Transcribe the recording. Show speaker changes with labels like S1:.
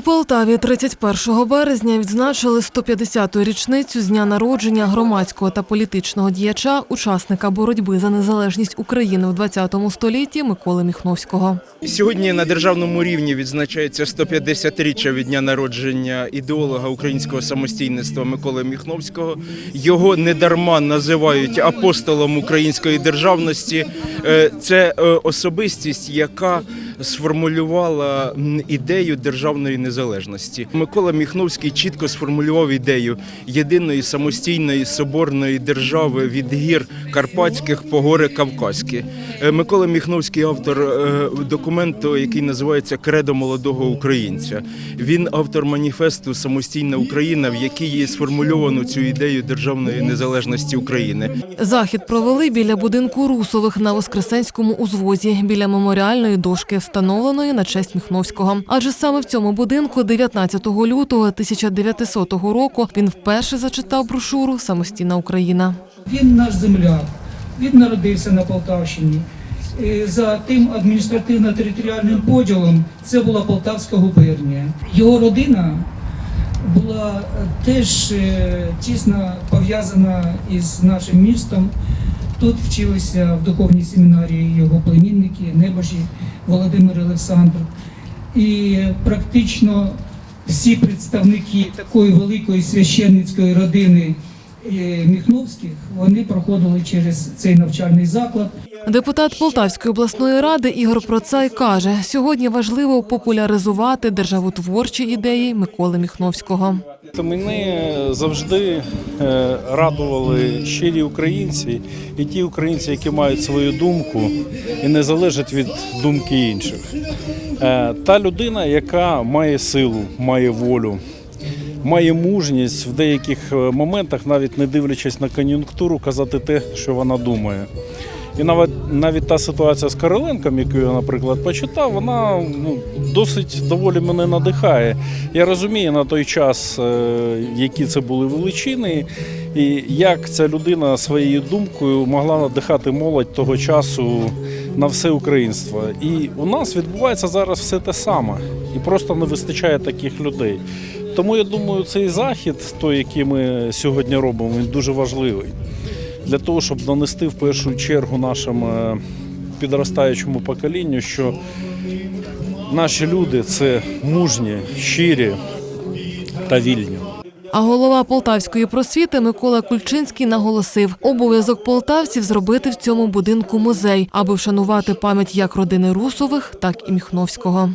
S1: У Полтаві 31 березня відзначили 150-ту річницю з дня народження громадського та політичного діяча, учасника боротьби за незалежність України в 20 столітті Миколи Міхновського.
S2: Сьогодні на державному рівні відзначається 150-річчя від дня народження ідеолога українського самостійництва Миколи Міхновського. Його недарма називають апостолом української державності. Е, Це е, особистість, яка сформулювала ідею державної незалежності. Микола Міхновський чітко сформулював ідею єдиної самостійної соборної держави від гір Карпатських по гори Кавказькі. Е, Микола Міхновський автор е, документу, який називається Кредо молодого українця. Він автор маніфесту Самостійна Україна, в якій є сформульовано цю ідею державної незалежності України.
S1: Захід провели біля будинку Русових на Воскресенському узвозі, біля меморіальної дошки, встановленої на честь Міхновського. Адже саме в цьому будинку 19 лютого 1900 року він вперше зачитав брошуру Самостійна Україна.
S3: Він наш земляк. Він народився на Полтавщині. Е, За тим адміністративно-територіальним поділом це була Полтавська губернія. Його родина була е, теж е, тісно пов'язана із нашим містом. Тут вчилися в духовній семінарії його племінники, небожі Володимир Олександр. І практично всі представники такої великої священницької родини Міхновських вони проходили через цей навчальний заклад.
S1: Депутат Полтавської обласної ради Ігор Процай каже, сьогодні важливо популяризувати державотворчі ідеї Миколи Міхновського.
S4: Мене завжди е, радували щирі українці і ті українці, які мають свою думку і не залежать від думки інших. Е, Та людина, яка має силу, має волю, має мужність в деяких е, моментах, навіть не дивлячись на кон'юнктуру, казати те, що вона думає. І навіть навіть та ситуація з Кириленком, яку я, наприклад, почитав, вона ну, досить доволі мене надихає. Я розумію на той час, е, які це були величини, і як ця людина своєю думкою могла надихати молодь того часу на все українство. І у нас відбувається зараз все те саме, і просто не вистачає таких людей. Тому я думаю, цей захід, той, який ми сьогодні робимо, він дуже важливий для того, щоб донести в першу чергу нашому е, підростаючому поколінню, що наші люди це мужні, щирі та вільні.
S1: А голова полтавської просвіти Микола Кульчинський наголосив, обов'язок полтавців зробити в цьому будинку музей, аби вшанувати пам'ять як родини Русових, так і Міхновського.